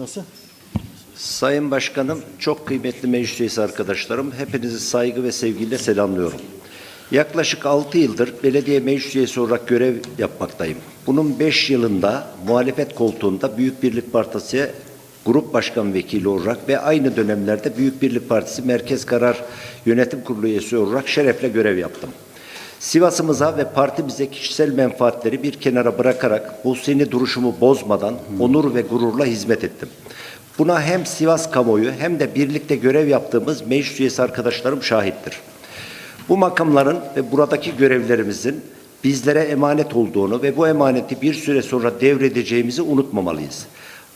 Nasıl? Sayın Başkanım, çok kıymetli meclis üyesi arkadaşlarım, hepinizi saygı ve sevgiyle selamlıyorum. Yaklaşık 6 yıldır belediye meclis üyesi olarak görev yapmaktayım. Bunun 5 yılında muhalefet koltuğunda Büyük Birlik Partisi Grup Başkan Vekili olarak ve aynı dönemlerde Büyük Birlik Partisi Merkez Karar Yönetim Kurulu üyesi olarak şerefle görev yaptım. Sivas'ımıza ve partimize kişisel menfaatleri bir kenara bırakarak bu seni duruşumu bozmadan onur ve gururla hizmet ettim. Buna hem Sivas kamuoyu hem de birlikte görev yaptığımız meclis üyesi arkadaşlarım şahittir. Bu makamların ve buradaki görevlerimizin bizlere emanet olduğunu ve bu emaneti bir süre sonra devredeceğimizi unutmamalıyız.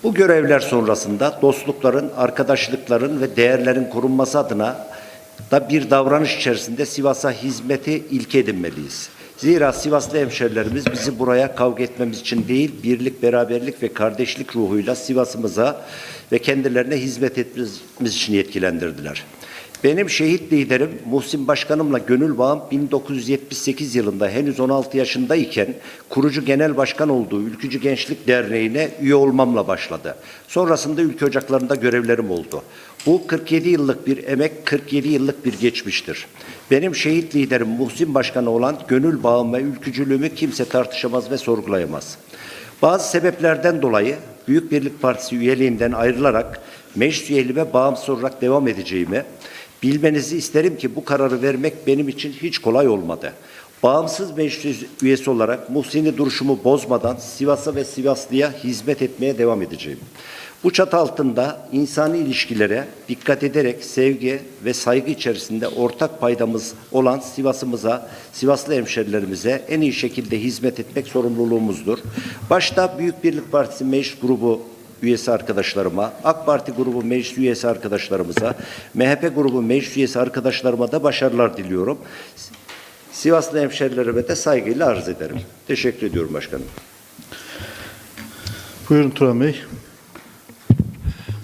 Bu görevler sonrasında dostlukların, arkadaşlıkların ve değerlerin korunması adına da bir davranış içerisinde Sivas'a hizmeti ilke edinmeliyiz. Zira Sivaslı hemşerilerimiz bizi buraya kavga etmemiz için değil, birlik, beraberlik ve kardeşlik ruhuyla Sivas'ımıza ve kendilerine hizmet etmemiz için yetkilendirdiler. Benim şehit liderim Muhsin Başkanımla gönül bağım 1978 yılında henüz 16 yaşındayken kurucu genel başkan olduğu Ülkücü Gençlik Derneği'ne üye olmamla başladı. Sonrasında ülke ocaklarında görevlerim oldu. Bu 47 yıllık bir emek, 47 yıllık bir geçmiştir. Benim şehit liderim Muhsin Başkanı olan gönül bağım ve ülkücülüğümü kimse tartışamaz ve sorgulayamaz. Bazı sebeplerden dolayı Büyük Birlik Partisi üyeliğinden ayrılarak meclis üyeliğime bağımsız olarak devam edeceğimi, bilmenizi isterim ki bu kararı vermek benim için hiç kolay olmadı. Bağımsız meclis üyesi olarak Muhsin'i duruşumu bozmadan Sivas'a ve Sivaslı'ya hizmet etmeye devam edeceğim. Bu çatı altında insani ilişkilere dikkat ederek sevgi ve saygı içerisinde ortak paydamız olan Sivas'ımıza, Sivaslı hemşerilerimize en iyi şekilde hizmet etmek sorumluluğumuzdur. Başta Büyük Birlik Partisi Meclis Grubu üyesi arkadaşlarıma, AK Parti grubu meclis üyesi arkadaşlarımıza, MHP grubu meclis üyesi arkadaşlarıma da başarılar diliyorum. Sivaslı hemşerilerime de saygıyla arz ederim. Teşekkür ediyorum başkanım. Buyurun Turan Bey.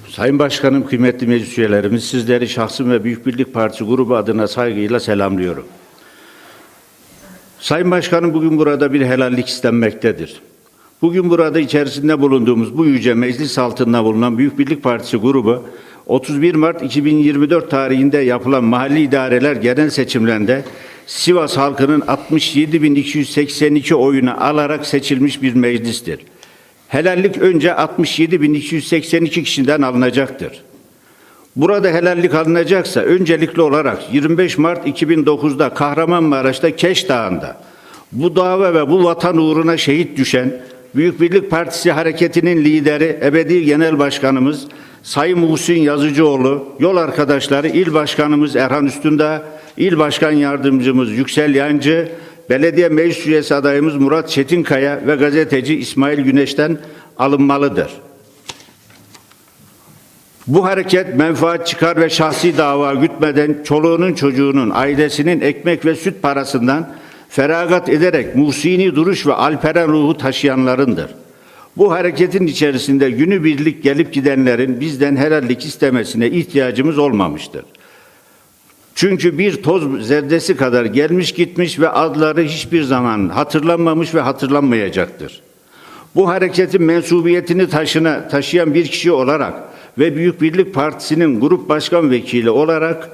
Sayın Başkanım, kıymetli meclis üyelerimiz, sizleri şahsım ve Büyük Birlik Partisi grubu adına saygıyla selamlıyorum. Sayın Başkanım, bugün burada bir helallik istenmektedir. Bugün burada içerisinde bulunduğumuz bu yüce meclis altında bulunan Büyük Birlik Partisi grubu, 31 Mart 2024 tarihinde yapılan mahalli idareler genel seçimlerinde Sivas halkının 67.282 oyunu alarak seçilmiş bir meclistir. Helallik önce 67.282 kişiden alınacaktır. Burada helallik alınacaksa öncelikli olarak 25 Mart 2009'da Kahramanmaraş'ta Keş Dağı'nda bu dava ve bu vatan uğruna şehit düşen Büyük Birlik Partisi hareketinin lideri ebedi genel başkanımız Sayın Muhsin Yazıcıoğlu, yol arkadaşları il başkanımız Erhan Üstündağ, il başkan yardımcımız Yüksel Yancı, belediye meclis üyesi adayımız Murat Çetinkaya ve gazeteci İsmail Güneş'ten alınmalıdır. Bu hareket menfaat çıkar ve şahsi dava gütmeden çoluğunun çocuğunun ailesinin ekmek ve süt parasından feragat ederek Muhsini duruş ve alperen ruhu taşıyanlarındır. Bu hareketin içerisinde günü birlik gelip gidenlerin bizden helallik istemesine ihtiyacımız olmamıştır. Çünkü bir toz zerresi kadar gelmiş gitmiş ve adları hiçbir zaman hatırlanmamış ve hatırlanmayacaktır. Bu hareketin mensubiyetini taşına, taşıyan bir kişi olarak ve Büyük Birlik Partisi'nin grup başkan vekili olarak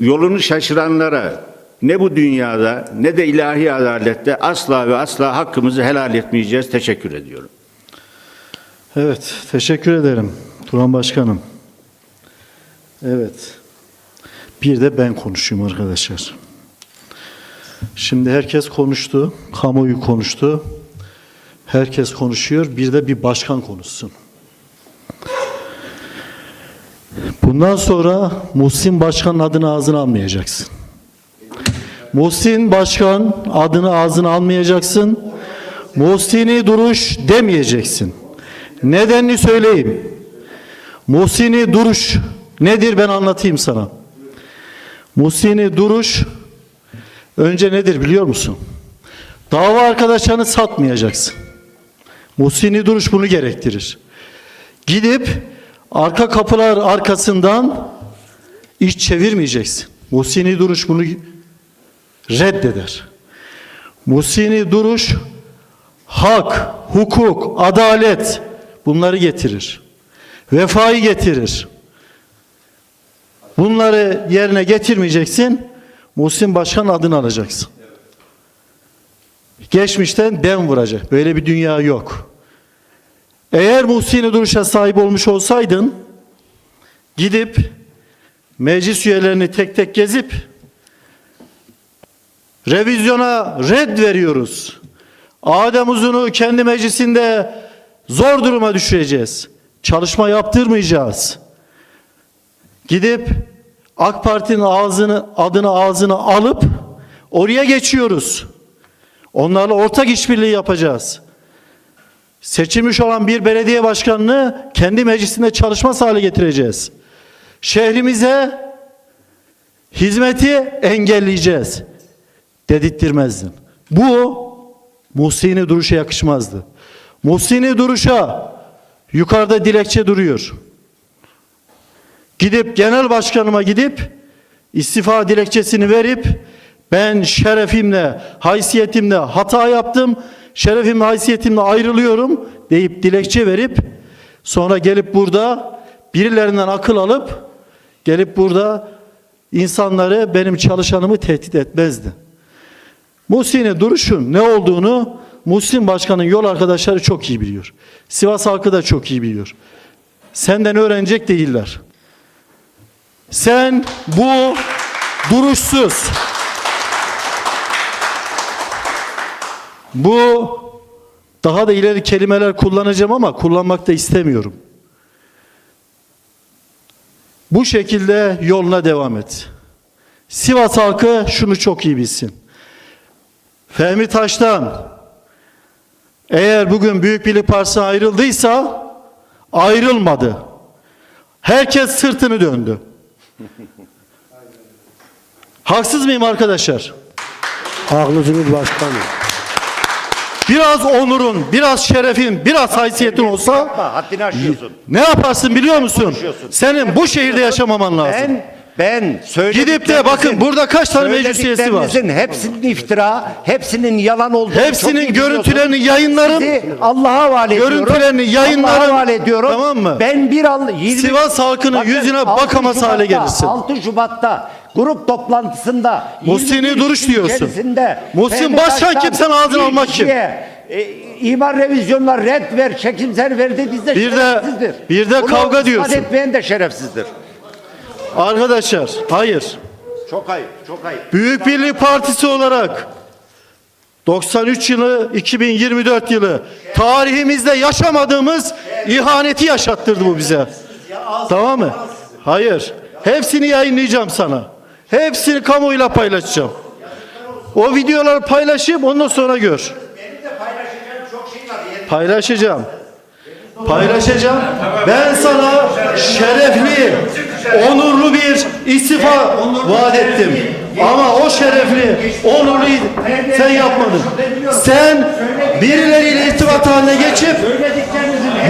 yolunu şaşıranlara ne bu dünyada ne de ilahi adalette asla ve asla hakkımızı helal etmeyeceğiz. Teşekkür ediyorum. Evet, teşekkür ederim Turan Başkanım. Evet. Bir de ben konuşayım arkadaşlar. Şimdi herkes konuştu, kamuoyu konuştu. Herkes konuşuyor, bir de bir başkan konuşsun. Bundan sonra Muhsin Başkan'ın adını ağzına almayacaksın. Muhsin Başkan adını ağzına almayacaksın. Muhsini duruş demeyeceksin. Nedenini söyleyeyim. Muhsini duruş nedir ben anlatayım sana. Muhsini duruş önce nedir biliyor musun? Dava arkadaşlarını satmayacaksın. Muhsini duruş bunu gerektirir. Gidip arka kapılar arkasından iş çevirmeyeceksin. Muhsini duruş bunu reddeder. Muhsini duruş hak, hukuk, adalet bunları getirir. vefayı getirir. Bunları yerine getirmeyeceksin. Muhsin Başkan adını alacaksın. Geçmişten dem vuracak. Böyle bir dünya yok. Eğer Muhsin'i duruşa sahip olmuş olsaydın gidip meclis üyelerini tek tek gezip revizyona red veriyoruz. Adem Uzun'u kendi meclisinde zor duruma düşüreceğiz. Çalışma yaptırmayacağız. Gidip AK Parti'nin ağzını adını ağzına alıp oraya geçiyoruz. Onlarla ortak işbirliği yapacağız. Seçilmiş olan bir belediye başkanını kendi meclisinde çalışmaz hale getireceğiz. Şehrimize hizmeti engelleyeceğiz. Dedirttirmezdin. Bu Muhsin'i duruşa yakışmazdı. Muhsin'i duruşa yukarıda dilekçe duruyor. Gidip genel başkanıma gidip istifa dilekçesini verip ben şerefimle, haysiyetimle hata yaptım. Şerefimle, haysiyetimle ayrılıyorum deyip dilekçe verip sonra gelip burada birilerinden akıl alıp gelip burada insanları benim çalışanımı tehdit etmezdi. Muhsin'in duruşun ne olduğunu Muhsin Başkan'ın yol arkadaşları çok iyi biliyor. Sivas halkı da çok iyi biliyor. Senden öğrenecek değiller. Sen bu duruşsuz, bu daha da ileri kelimeler kullanacağım ama kullanmak da istemiyorum. Bu şekilde yoluna devam et. Sivas halkı şunu çok iyi bilsin. Fehmi Taş'tan eğer bugün Büyük Birlik Partisi ayrıldıysa ayrılmadı. Herkes sırtını döndü. Haksız mıyım arkadaşlar? Haklısınız başkanım. Biraz onurun, biraz şerefin, biraz haysiyetin olsa Yapma, haddini aşıyorsun. ne yaparsın biliyor musun? Senin bu şehirde yaşamaman lazım. Ben ben Gidip de bakın burada kaç tane meclis üyesi var? söylediklerinizin Hepsinin iftira, hepsinin yalan olduğunu çok Hepsinin biliyorsunuz. görüntülerini yayınlarım. Sizi Allah'a havale ediyorum. Görüntülerini yayınlarım. Allah'a havale ediyorum. Tamam mı? Ben bir al 20 Sivas halkının yüzüne 6 bakamaz hale gelirsin. 6 Şubat'ta grup toplantısında Muhsin'i 21 duruş kişi diyorsun. içerisinde Muhsin Başkan kimsenin ağzını almak kim? kişiye, E, imar revizyonuna red ver, çekimser ver dediyse Bir de- şerefsizdir. bir de Bunu kavga ispat diyorsun. etmeyen de şerefsizdir. Arkadaşlar, hayır. Çok ayıp, çok ayıp. Büyük Birlik Partisi olarak 93 yılı 2024 yılı tarihimizde yaşamadığımız ihaneti yaşattırdı bu bize. Tamam mı? Hayır. Hepsini yayınlayacağım sana. Hepsini kamuoyuyla paylaşacağım. O videoları paylaşayım ondan sonra gör. Paylaşacağım. Paylaşacağım. Ben sana şerefli, onurlu bir istifa vaat ettim. Ama o şerefli, onurlu sen yapmadın. Sen birileriyle irtibat haline geçip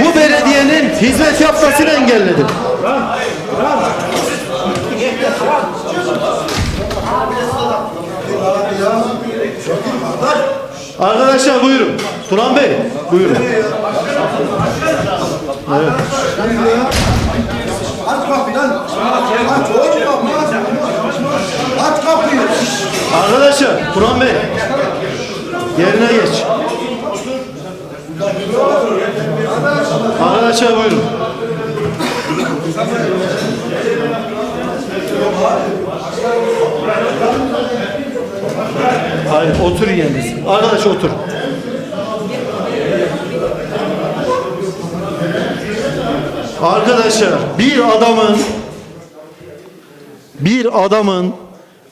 bu belediyenin hizmet yapmasını engelledin. Arkadaşlar buyurun. Turan Bey buyurun. Aç kapıyı lan. Aç oğlum kapıyı. Aç kapıyı. Arkadaşlar Turan Bey yerine geç. Arkadaşlar buyurun. Hayır otur yerinize. Arkadaş otur. Arkadaşlar bir adamın bir adamın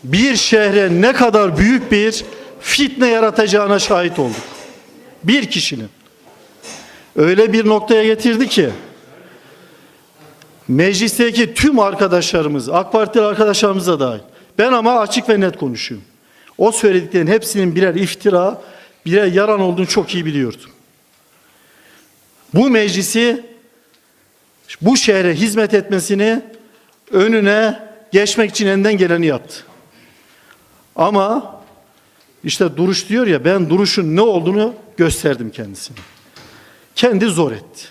bir şehre ne kadar büyük bir fitne yaratacağına şahit olduk. Bir kişinin. Öyle bir noktaya getirdi ki meclisteki tüm arkadaşlarımız, AK Partili arkadaşlarımız da dahil. Ben ama açık ve net konuşuyorum. O söylediklerin hepsinin birer iftira, birer yalan olduğunu çok iyi biliyordum. Bu meclisi bu şehre hizmet etmesini önüne geçmek için elinden geleni yaptı. Ama işte duruş diyor ya ben duruşun ne olduğunu gösterdim kendisine. Kendi zor etti.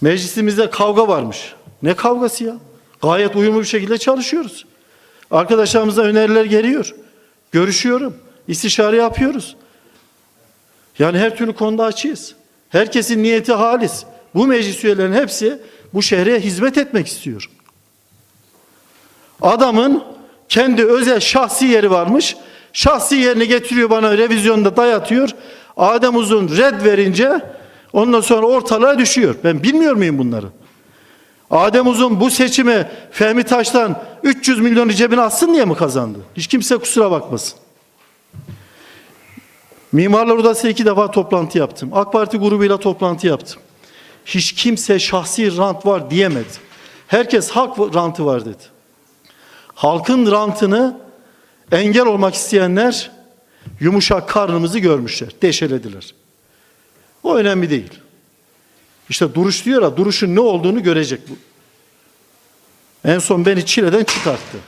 Meclisimizde kavga varmış. Ne kavgası ya? Gayet uyumlu bir şekilde çalışıyoruz. Arkadaşlarımıza öneriler geliyor. Görüşüyorum. İstişare yapıyoruz. Yani her türlü konuda açığız. Herkesin niyeti halis. Bu meclis üyelerinin hepsi bu şehre hizmet etmek istiyor. Adamın kendi özel şahsi yeri varmış. Şahsi yerini getiriyor bana revizyonda dayatıyor. Adem Uzun red verince ondan sonra ortalığa düşüyor. Ben bilmiyor muyum bunları? Adem Uzun bu seçimi Fehmi Taş'tan 300 milyonu cebine atsın diye mi kazandı? Hiç kimse kusura bakmasın. Mimarlar Odası iki defa toplantı yaptım. AK Parti grubuyla toplantı yaptım. Hiç kimse şahsi rant var diyemedi. Herkes halk rantı var dedi. Halkın rantını engel olmak isteyenler yumuşak karnımızı görmüşler, deşelediler. O önemli değil. İşte duruş diyor ya, duruşun ne olduğunu görecek bu. En son beni çileden çıkarttı.